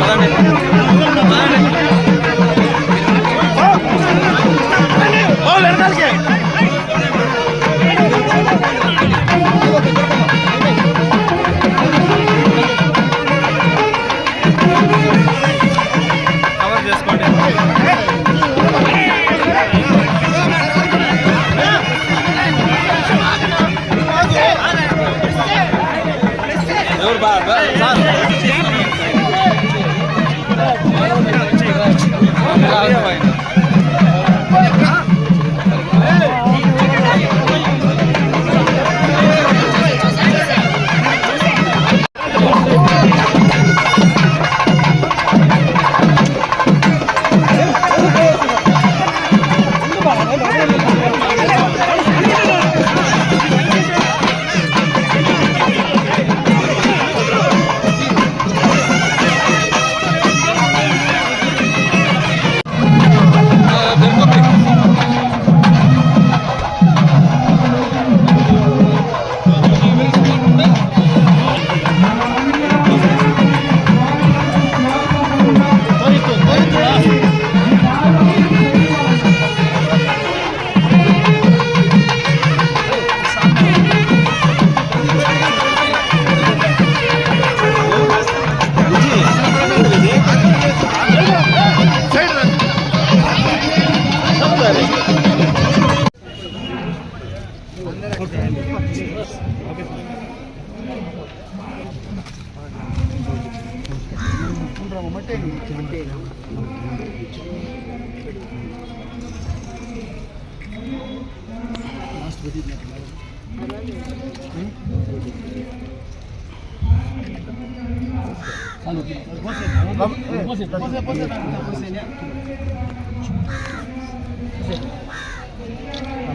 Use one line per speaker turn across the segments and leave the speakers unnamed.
பதினெட்டு பதினெட்டு হয় না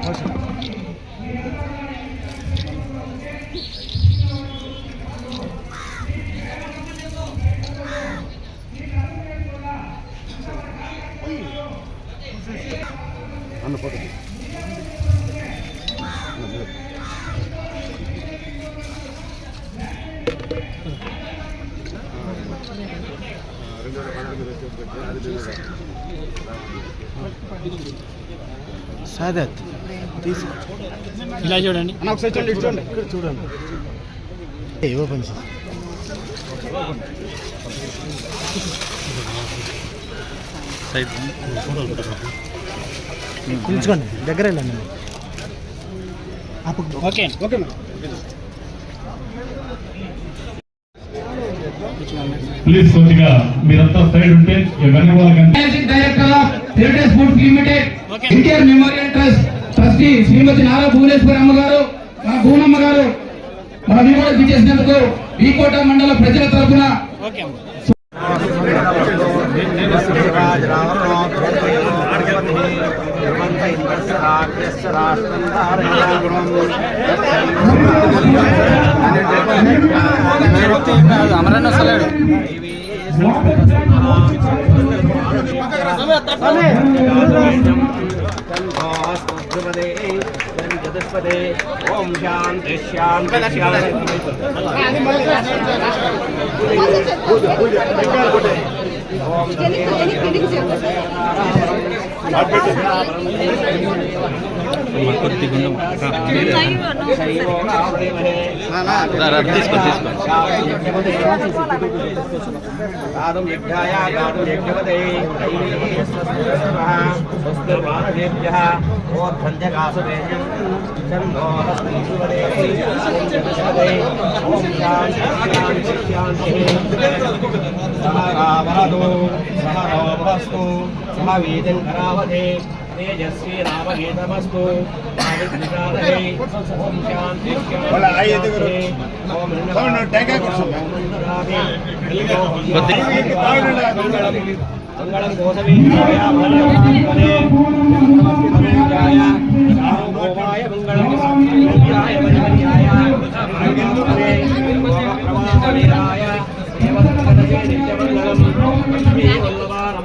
Gracias.
సాదత్ తీసుకో.
ఇలా చూడండి.
అన్న ఒకసారి చూడండి చూడండి. ఇక్కడ చూడండి. ఏ ఓపెన్ చేసి
సైడ్.
పిలుచుకోండి దగ్గర వెళ్ళండి.
ఓకే.
ఓకే
ప్లీజ్ కొద్దిగా మీరంతా సైడ్ ఉంటే
director of heritage foods
limited.
NTR memorial trust trustee Shrimati Nara Bhuvaneshwari అమ్మ గారు మన భూనమ్మ గారు మన కూడా విచ్చేసినందుకు ఈ కోట మండల ప్రజల తరపున
ఓకే అమ్మ అమరన్న వస్తలేడు
ఓం శాంతి శాంతి శాంతి
తీసుకో తీసుకో
గాదుం యజ్ఞాయ గాదుం యజ్ఞవదే స్వస్తిర్మానవేభ్యः ఓర్ధంజగాసువేజం చందోహస్మీసువదే ఓం శాంతి శాంతి శాంతి సహరావరదు సహరోవస్తు సహ వీతిం కరావతే तेजस्वी राम। हे नमस्तु ओम शांति ओम मंगलम गोसवे गोवाय मंगलम गोवाय मनहरियाय
प्रभावीराय देवदत्तने नित्यमंगलम। लक्ष्मी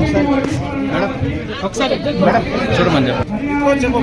వేస్తాను. చూడమని చెప్పు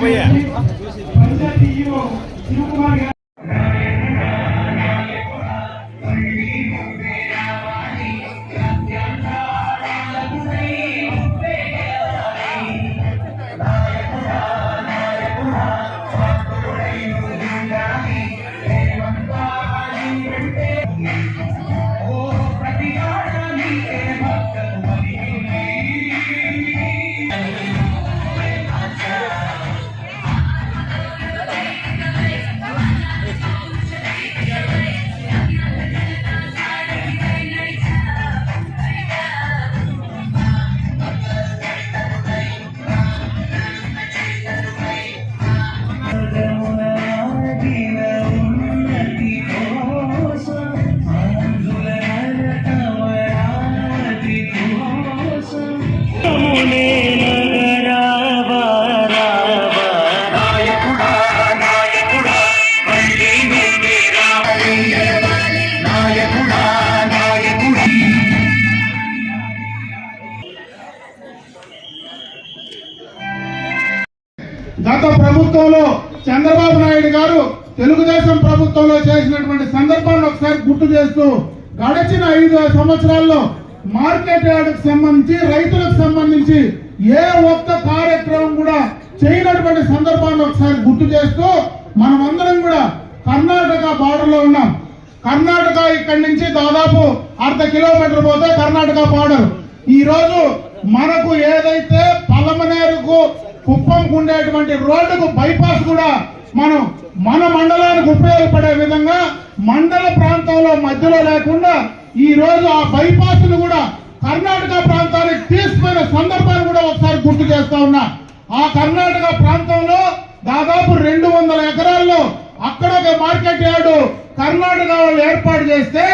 చేస్తూ గడిచిన ఐదు సంవత్సరాల్లో మార్కెట్ యార్డుకు సంబంధించి రైతులకు సంబంధించి ఏ ఒక్క కార్యక్రమం కూడా చేయనటువంటి సందర్భాన్ని ఒకసారి గుర్తు చేస్తూ మనమందరం కూడా కర్ణాటక బార్డర్లో ఉన్నాం. కర్ణాటక ఇక్కడి నుంచి దాదాపు అర్ధ కిలోమీటర్ పోతే కర్ణాటక బార్డర్. ఈ రోజు మనకు ఏదైతే పలమనేరుకు కుప్పంకు ఉండేటువంటి రోడ్డుకు బైపాస్ కూడా మనం మన మండలానికి ఉపయోగపడే విధంగా మండల ప్రాంతంలో మధ్యలో లేకుండా ఈ రోజు ఆ బైపాసును కూడా కర్ణాటక ప్రాంతానికి తీసుకుపోయిన సందర్భాన్ని కూడా ఒకసారి గుర్తు చేస్తా ఉన్నా. ఆ కర్ణాటక ప్రాంతంలో దాదాపు రెండు వందల ఎకరాల్లో అక్కడ ఒక మార్కెట్ యార్డు కర్ణాటక వాళ్ళు ఏర్పాటు చేస్తే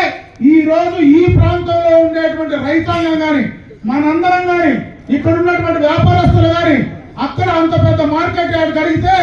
ఈ రోజు ఈ ప్రాంతంలో ఉండేటువంటి రైతాంగం గాని మనందరం గాని ఇక్కడ ఉన్నటువంటి వ్యాపారస్తులు గాని అక్కడ అంత పెద్ద మార్కెట్ యార్డ్ కలిగితే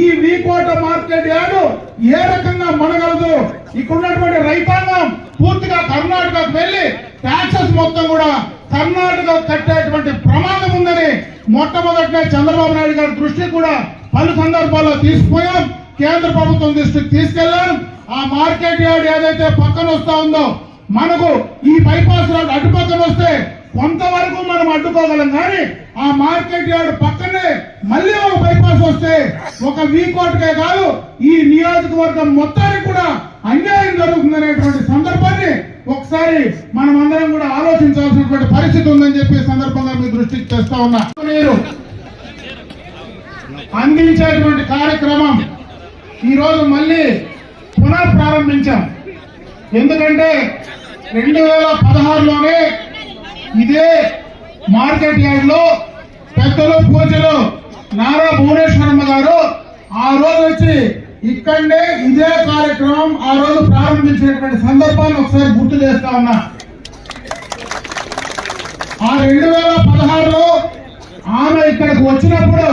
ఈ వీకోట మార్కెట్ యార్డు ఏ రకంగా మనగలదు? ఇక్కడ ఉన్నటువంటి రైతాంగం పూర్తిగా కర్ణాటకకు వెళ్ళి ట్యాక్సెస్ మొత్తం కూడా కర్ణాటక కట్టేటువంటి ప్రమాదం ఉందని మొట్టమొదటినే చంద్రబాబు నాయుడు గారి దృష్టి కూడా పలు సందర్భాల్లో తీసుకుపోయాం కేంద్ర ప్రభుత్వం దృష్టికి తీసుకెళ్ళాం ఆ మార్కెట్ యార్డ్ ఏదైతే పక్కన వస్తా ఉందో మనకు ఈ బైపాస్ రోడ్ అటు పక్కన వస్తే కొంతవరకు మనం అడ్డుకోగలం కానీ ఆ మార్కెట్ యార్డ్ పక్కనే మళ్ళీ ఒక బైపాస్ వస్తే ఒక వీకోట్కే కాదు ఈ నియోజకవర్గం మొత్తానికి కూడా అన్యాయం జరుగుతుందనేటువంటి సందర్భాన్ని ఒకసారి మనం అందరం కూడా ఆలోచించాల్సినటువంటి పరిస్థితి ఉందని చెప్పి సందర్భంగా మీ దృష్టికి తెస్తా ఉన్నా. నీరు అందించేటువంటి కార్యక్రమం ఈ రోజు మళ్ళీ పునః ప్రారంభించాం ఎందుకంటే రెండు వేల పదహారులోనే ఇదే మార్కెట్ యార్డ్లో పెద్దలు పూజలు నారా భువనేశ్వరమ్మ గారు ఆ రోజు వచ్చి ఇక్కడనే ఇదే కార్యక్రమం ఆ రోజు ప్రారంభించినటువంటి సందర్భాన్ని ఒకసారి గుర్తు చేస్తా ఉన్నా. ఆ రెండు వేల పదహారులో ఆమె ఇక్కడికి వచ్చినప్పుడు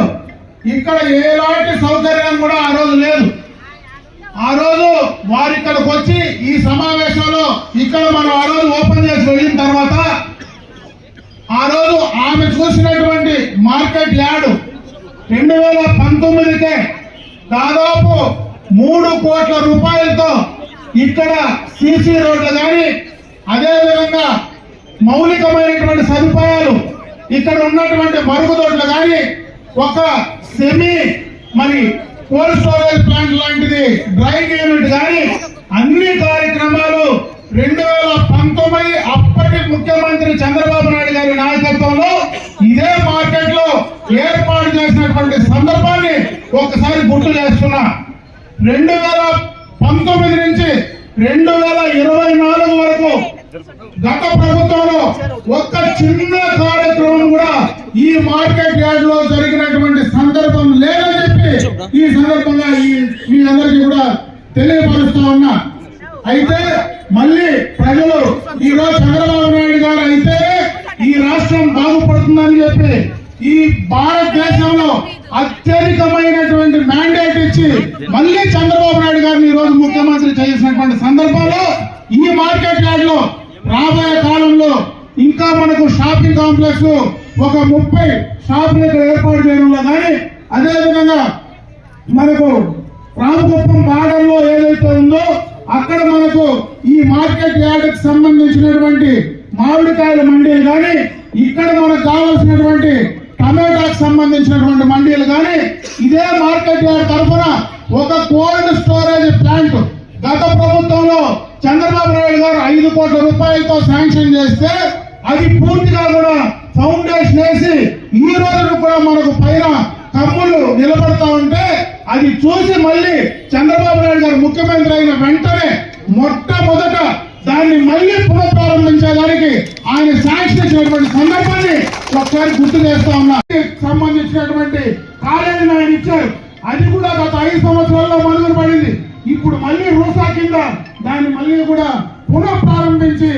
ఇక్కడ ఎలాంటి సౌకర్యం కూడా ఆ రోజు లేదు. ఆ రోజు వారు ఇక్కడికి వచ్చి ఈ సమావేశంలో ఇక్కడ మనం ఆ రోజు ఓపెన్ చేసి వెళ్ళిన తర్వాత ఆ రోజు ఆమె చూసినటువంటి మార్కెట్ యార్డు రెండు వేల పంతొమ్మిదికే దాదాపు మూడు కోట్ల రూపాయలతో ఇక్కడ సీసీ రోడ్లు కానీ అదేవిధంగా మౌలికమైనటువంటి సదుపాయాలు ఇక్కడ ఉన్నటువంటి మరుగుదొడ్లు కానీ ఒక సెమీ మరి కోల్డ్ స్టోరేజ్ ప్లాంట్ లాంటిది డ్రైవింగ్ యూనిట్ కానీ అన్ని కార్యక్రమాలు రెండు వేల పంతొమ్మిది అప్పటి ముఖ్యమంత్రి చంద్రబాబు నాయుడు గారి నాయకత్వంలో ఇదే మార్కెట్లో ఏర్పాటు చేసినటువంటి సందర్భాన్ని ఒకసారి గుర్తు చేస్తున్నా. రెండు వేల పంతొమ్మిది నుంచి రెండు వేల ఇరవై నాలుగు వరకు గత ప్రభుత్వంలో ఒక్క చిన్న కార్యక్రమం కూడా ఈ మార్కెట్ యార్డ్లో జరిగినటువంటి సందర్భం లేదని చెప్పి ఈ సందర్భంగా ఈ మీ అందరికీ కూడా తెలియపరుస్తూ ఉన్నా. అయితే మళ్ళీ ప్రజలు ఈ రోజు చంద్రబాబు నాయుడు గారు అయితే ఈ రాష్ట్రం బాగుపడుతుందని చెప్పి ఈ భారతదేశంలో అత్యధికమైనటువంటి మ్యాండేట్ ఇచ్చి మళ్ళీ చంద్రబాబు నాయుడు గారిని ఈ రోజు ముఖ్యమంత్రి చేసినటువంటి సందర్భంలో ఈ మార్కెట్ యార్డ్లో రాబోయే కాలంలో ఇంకా మనకు షాపింగ్ కాంప్లెక్స్ ఒక ముప్పై షాపులు ఇక్కడ ఏర్పాటు చేయడంలో కానీ అదేవిధంగా మనకు రామకుప్పం బార్డర్లో ఏదైతే ఉందో అక్కడ మనకు ఈ మార్కెట్ యార్డ్కి సంబంధించినటువంటి మామిడికాయల మండీలు కానీ ఇక్కడ మనకు కావాల్సినటువంటి టమాటాకు సంబంధించినటువంటి మండీలు కానీ ఇదే మార్కెట్ యార్డ్ తరఫున ఒక కోల్డ్ స్టోరేజ్ ప్లాంట్ గత ప్రభుత్వంలో చంద్రబాబు నాయుడు గారు ఐదు కోట్ల రూపాయలతో శాంక్షన్ చేస్తే అది పూర్తిగా కూడా ఫౌండేషన్ వేసి ఈ రోజు కూడా మనకు పైన కమ్ములు నిలబడతా ఉంటే అది చూసి మళ్ళీ చంద్రబాబు నాయుడు గారు ముఖ్యమంత్రి అయిన వెంటనే మొట్టమొదట దాన్ని మళ్ళీ పునఃప్రారంభించేదానికి ఆయన శాంక్షన్ ఇచ్చినటువంటి సందర్భాన్ని ఒకసారి గుర్తు చేస్తా ఉన్నా. సంబంధించినటువంటి కాలేజీని ఆయన ఇచ్చారు. అది కూడా గత ఐదు సంవత్సరాల్లో మనుగడ పడింది. ఇప్పుడు మళ్ళీ రూసా కింద దాన్ని మళ్ళీ కూడా పునఃప్రారంభించి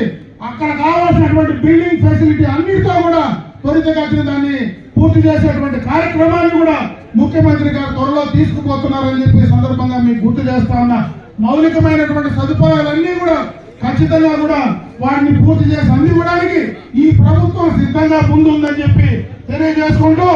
అక్కడ కావాల్సినటువంటి బిల్డింగ్ ఫెసిలిటీ అన్నిటితో కూడా త్వరితగతిన దాన్ని పూర్తి చేసేటువంటి కార్యక్రమాన్ని కూడా ముఖ్యమంత్రి గారు త్వరలో తీసుకుపోతున్నారని చెప్పి సందర్భంగా మీకు గుర్తు చేస్తా ఉన్నా. మౌలికమైనటువంటి సదుపాయాలన్నీ కూడా ఖచ్చితంగా కూడా వాటిని పూర్తి చేసి అందివ్వడానికి ఈ ప్రభుత్వం సిద్ధంగా ముందుందని చెప్పి తెలియజేసుకుంటూ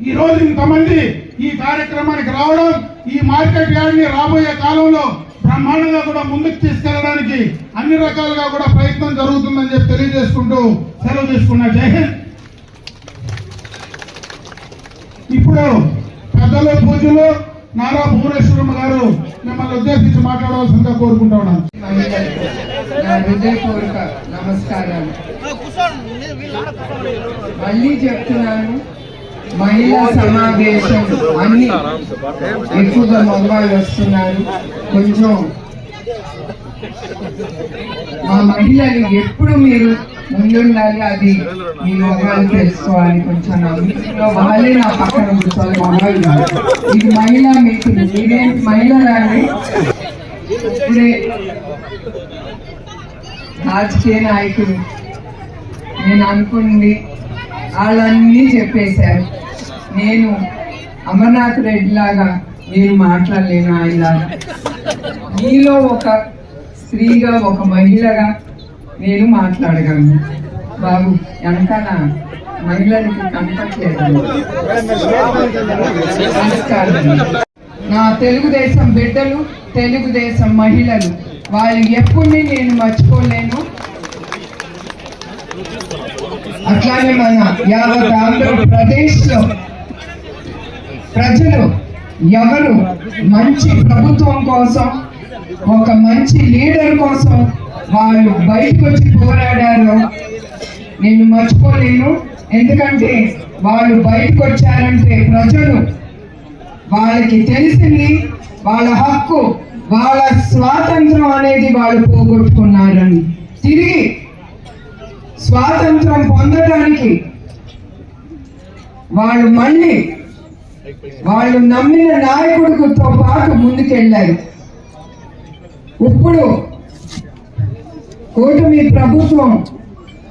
ఈ రోజు ఇంతమంది ఈ కార్యక్రమానికి రావడం ఈ మార్కెట్ యార్డ్ని రాబోయే కాలంలో బ్రహ్మాండంగా కూడా ముందుకు తీసుకెళ్ళడానికి అన్ని రకాలుగా కూడా ప్రయత్నం జరుగుతుందని చెప్పి తెలియజేసుకుంటూ సెలవు తీసుకున్నా. జై హింద్! ఇప్పుడు పెద్దలు పూజలు నారా భువనేశ్వరమ్మ గారు మిమ్మల్ని ఉద్దేశించి మాట్లాడవలసిందిగా కోరుకుంటా ఉన్నాను.
నమస్కారాలు మళ్ళీ చెప్తున్నాను మహిళా సమావేశం అన్ని ఎక్కువగా మొబైల్ వస్తున్నారు. కొంచెం మా మహిళలు ఎప్పుడు మీరు ముందుండాలి అది మీ మగవాళ్ళు తెలుసుకోవాలి కొంచెం. వాళ్ళే నా పక్కన కూర్చోవాలి మగవాళ్ళు ఇది మహిళా మీటింగ్ మీరేంటి మహిళలండి ఇప్పుడే రాజకీయ నాయకులు నేను అనుకుంది వాళ్ళన్నీ చెప్పేశారు. నేను అమర్నాథ్ రెడ్డి లాగా నేను మాట్లాడలేను ఆయన మీలో ఒక స్త్రీగా ఒక మహిళగా నేను మాట్లాడగలను. బాబు వెనకాల మహిళలకి కనపట్లేదు నా తెలుగుదేశం బిడ్డలు తెలుగుదేశం మహిళలు వాళ్ళు ఎప్పుడు నేను మర్చిపోలేను. అట్లానే మన యావత్ ఆంధ్రప్రదేశ్లో ప్రజలు ఎవరు మంచి ప్రభుత్వం కోసం ఒక మంచి లీడర్ కోసం వాళ్ళు బయటకు వచ్చి పోరాడారు. నేను మర్చిపోలేను. ఎందుకంటే వాళ్ళు బయటకు వచ్చారంటే ప్రజలు వాళ్ళకి తెలిసింది వాళ్ళ హక్కు వాళ్ళ స్వాతంత్రం అనేది వాళ్ళు పోగొట్టుకున్నారని. తిరిగి స్వాతంత్రం పొందడానికి వాళ్ళు మళ్ళీ వాళ్ళు నమ్మిన నాయకుడితో పాటు ముందుకెళ్ళారు. ఇప్పుడు కూటమి ప్రభుత్వం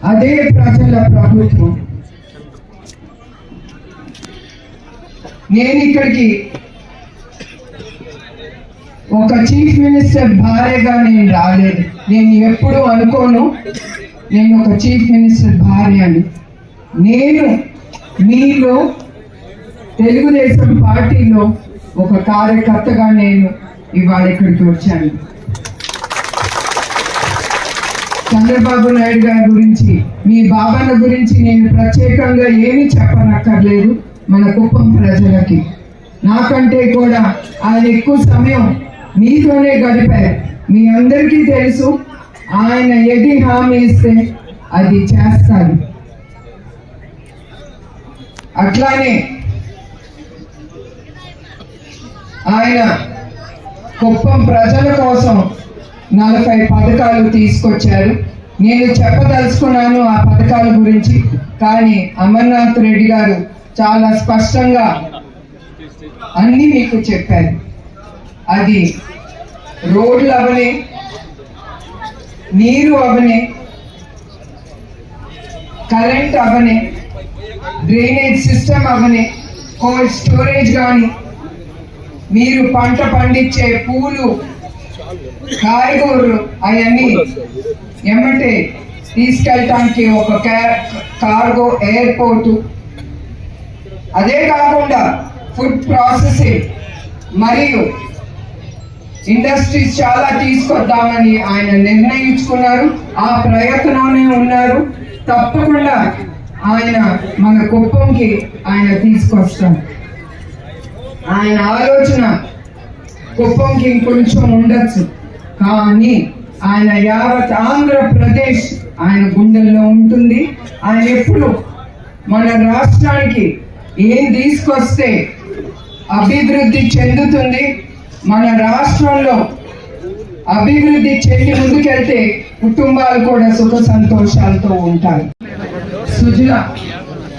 అదే ప్రజల ప్రభుత్వం. నేను ఇక్కడికి ఒక చీఫ్ మినిస్టర్ భార్యగా నేను రాలేదు. నేను ఎప్పుడు అనుకోను నేను ఒక చీఫ్ మినిస్టర్ భార్య అని. నేను మీలో తెలుగుదేశం పార్టీలో ఒక కార్యకర్తగా నేను ఇవాళ ఇక్కడికి వచ్చాను. చంద్రబాబు నాయుడు గారి గురించి మీ బాబాల గురించి నేను ప్రత్యేకంగా ఏమీ చెప్పనక్కర్లేదు మన కుప్పం ప్రజలకి. నాకంటే కూడా ఆయన ఎక్కువ సమయం మీతోనే గడిపారు. మీ అందరికీ తెలుసు ఆయన ఏది హామీ ఇస్తే అది చేస్తారు. అట్లానే ఆయన కుప్పం ప్రజల కోసం నలభై పథకాలు తీసుకొచ్చారు. నేను చెప్పదలుచుకున్నాను ఆ పథకాల గురించి కానీ అమర్నాథ్ రెడ్డి గారు చాలా స్పష్టంగా అన్ని మీకు చెప్పారు. అది రోడ్లు అవని నీరు అవని కరెంట్ అవని డ్రైనేజ్ సిస్టమ్ అవని కోల్డ్ స్టోరేజ్ కానీ మీరు పంట పండించే పూలు కాయగూరలు అవన్నీ ఎమ్మటే తీసుకెళ్ళటానికి ఒక క్యా- కార్గో ఎయిర్పోర్టు. అదే కాకుండా ఫుడ్ ప్రాసెసింగ్ మరియు ఇండస్ట్రీస్ చాలా తీసుకొద్దామని ఆయన నిర్ణయించుకున్నారు. ఆ ప్రయత్నంలోనే ఉన్నారు. తప్పకుండా ఆయన మన కుప్పంకి ఆయన తీసుకొస్తాం ఆయన ఆలోచన కుప్పంకి ఇంకొంచెం ఉండొచ్చు. కానీ ఆయన యావత్ ఆంధ్రప్రదేశ్ ఆయన గుండెల్లో ఉంటుంది. ఆయన ఎప్పుడు మన రాష్ట్రానికి ఏం తీసుకొస్తే అభివృద్ధి చెందుతుంది మన రాష్ట్రంలో అభివృద్ధి చెంది ముందుకెళ్తే కుటుంబాలు కూడా సుఖ సంతోషాలతో ఉంటాయి సుజల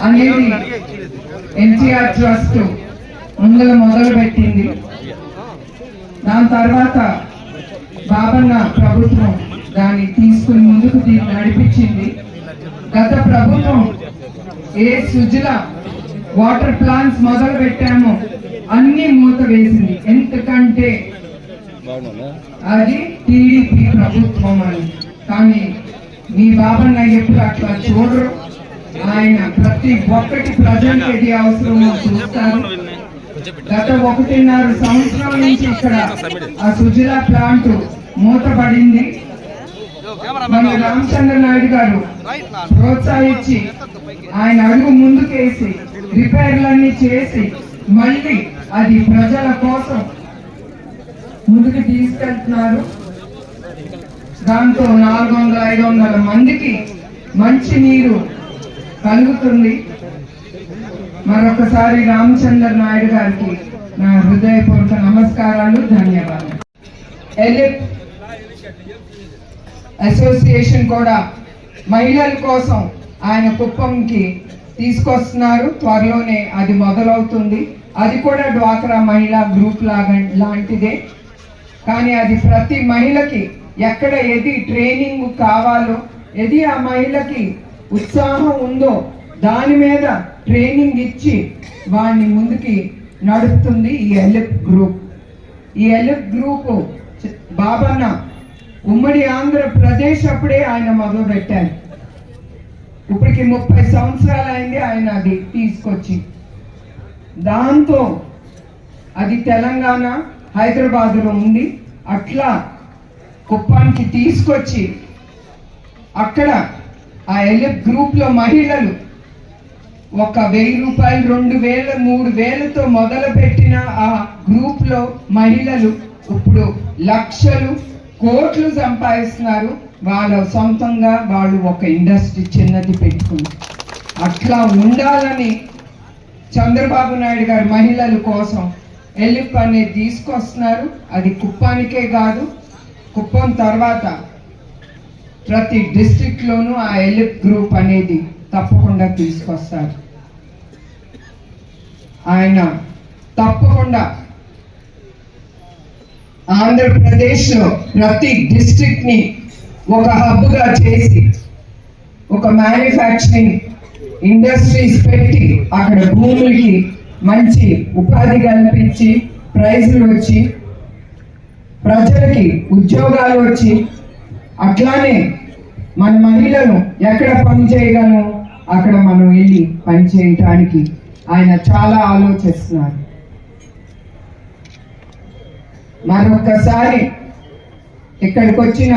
అనేది ఎన్టీఆర్ ట్రస్ట్ ముందుగా మొదలు పెట్టింది దాని తర్వాత బాబన్న ప్రభుత్వం దాన్ని తీసుకుని ముందుకు నడిపించింది. గత ప్రభుత్వం ఏ సుజల వాటర్ ప్లాంట్స్ మొదలు పెట్టామో అన్ని మూత వేసింది. ఎందుకంటే అది టీడీపీ ప్రభుత్వం అని. కానీ మీ బాబన్న ఎప్పుడు అట్లా చూడరు. ఆయన ప్రతి ఒక్కటి ప్రజలకు ఏది అవసరమో చూస్తారు. గత ఒకటిన్నర సంవత్సరాల నుంచి ఇక్కడ ఆ సుజల ప్లాంట్ మూతపడింది. మన రామచంద్ర నాయుడు గారు ప్రోత్సహించి ఆయన అడుగు ముందుకేసి రిపేర్లన్నీ చేసి మళ్ళీ అది ప్రజల కోసం ముందుకు తీసుకెళ్తున్నారు. దాంతో నాలుగు వందల ఐదు వందల మందికి మంచి నీరు కలుగుతుంది. మరొకసారి రామచంద్ర నాయుడు గారికి నా హృదయపూర్వక నమస్కారాలు ధన్యవాదాలు. ఎలిప్ అసోసియేషన్ కూడా మహిళల కోసం ఆయన కుప్పంకి తీసుకొస్తున్నారు. త్వరలోనే అది మొదలవుతుంది. అది కూడా డ్వాక్రా మహిళా గ్రూప్ లాగా లాంటిదే. కానీ అది ప్రతి మహిళకి ఎక్కడ ఏది ట్రైనింగ్ కావాలో ఏది ఆ మహిళకి ఉత్సాహం ఉందో దాని మీద ట్రైనింగ్ ఇచ్చి వాడిని ముందుకి నడుపుతుంది ఈ ఎల్ఎఫ్ గ్రూప్. ఈ ఎల్ఎఫ్ గ్రూప్ చ- బాబన్న ఉమ్మడి ఆంధ్రప్రదేశ్ అప్పుడే ఆయన మొదలు పెట్టారు. ఇప్పటికి ముప్పై సంవత్సరాలు అయింది ఆయన అది తీసుకొచ్చి. దాంతో అది తెలంగాణ హైదరాబాద్లో ఉంది. అట్లా కుప్పానికి తీసుకొచ్చి అక్కడ ఆ ఎలిప్ గ్రూప్లో మహిళలు ఒక వెయ్యి రూపాయలు రెండు వేల మూడు వేలతో మొదలు పెట్టిన ఆ గ్రూప్లో మహిళలు ఇప్పుడు లక్షలు కోట్లు సంపాదిస్తున్నారు. వాళ్ళ సొంతంగా వాళ్ళు ఒక ఇండస్ట్రీ చిన్నది పెట్టుకుని అట్లా ఉండాలని చంద్రబాబు నాయుడు గారు మహిళల కోసం ఎల్లిప్ అనేది తీసుకొస్తున్నారు. అది కుప్పానికే కాదు కుప్పం తర్వాత ప్రతి డిస్టిక్లోనూ ఆ ఎలిప్ గ్రూప్ అనేది తప్పకుండా తీసుకొస్తారు. ఆయన తప్పకుండా ఆంధ్రప్రదేశ్లో ప్రతి డిస్ట్రిక్ట్ని ఒక హబ్గా చేసి ఒక మ్యానుఫ్యాక్చరింగ్ ఇండస్ట్రీస్ పెట్టి అక్కడ భూములకి మంచి ఉపాధి కల్పించి ప్రైజులు వచ్చి ప్రజలకి ఉద్యోగాలు వచ్చి అట్లానే మన మహిళలు ఎక్కడ పని చేయగలను అక్కడ మనం వెళ్ళి పని చేయటానికి ఆయన చాలా ఆలోచిస్తున్నారు. మరొక్కసారి ఇక్కడికి వచ్చిన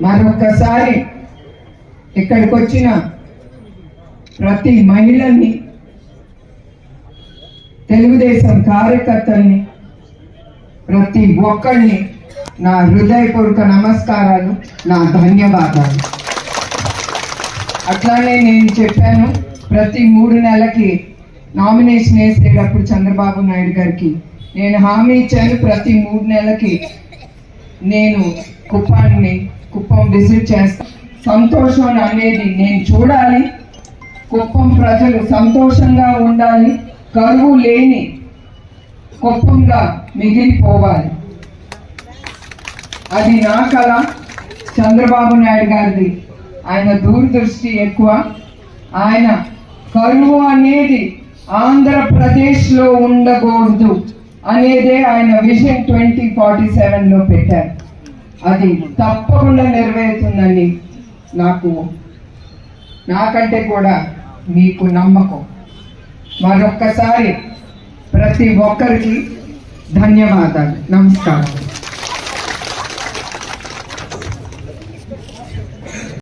మరొక్కసారి ఇక్కడికి వచ్చిన ప్రతి మహిళని తెలుగుదేశం కార్యకర్తల్ని ప్రతి ఒక్కరిని నా హృదయపూర్వక నమస్కారాలు నా ధన్యవాదాలు. అట్లానే నేను చెప్పాను ప్రతి మూడు నెలలకి నామినేషన్ వేసేటప్పుడు చంద్రబాబు నాయుడు గారికి నేను హామీ ఇచ్చాను ప్రతి మూడు నెలలకి నేను కుప్పాన్ని కుప్పం విజిట్ చేస్తాను సంతోషం అనేది నేను చూడాలి. కుప్పం ప్రజలు సంతోషంగా ఉండాలి. కరువు లేని కుప్పంగా మిగిలిపోవాలి. అది నా కళ. చంద్రబాబు నాయుడు గారిది. ఆయన దూరదృష్టి ఎక్కువ. ఆయన కరువు అనేది ఆంధ్రప్రదేశ్లో ఉండకూడదు అనేదే ఆయన విజన్ ట్వంటీ ఫార్టీ సెవెన్లో పెట్టారు. అది తప్పకుండా నెరవేరుతుందని నాకు నాకంటే కూడా మీకు నమ్మకం. మరొక్కసారి ప్రతి ఒక్కరికి ధన్యవాదాలు. నమస్కారం.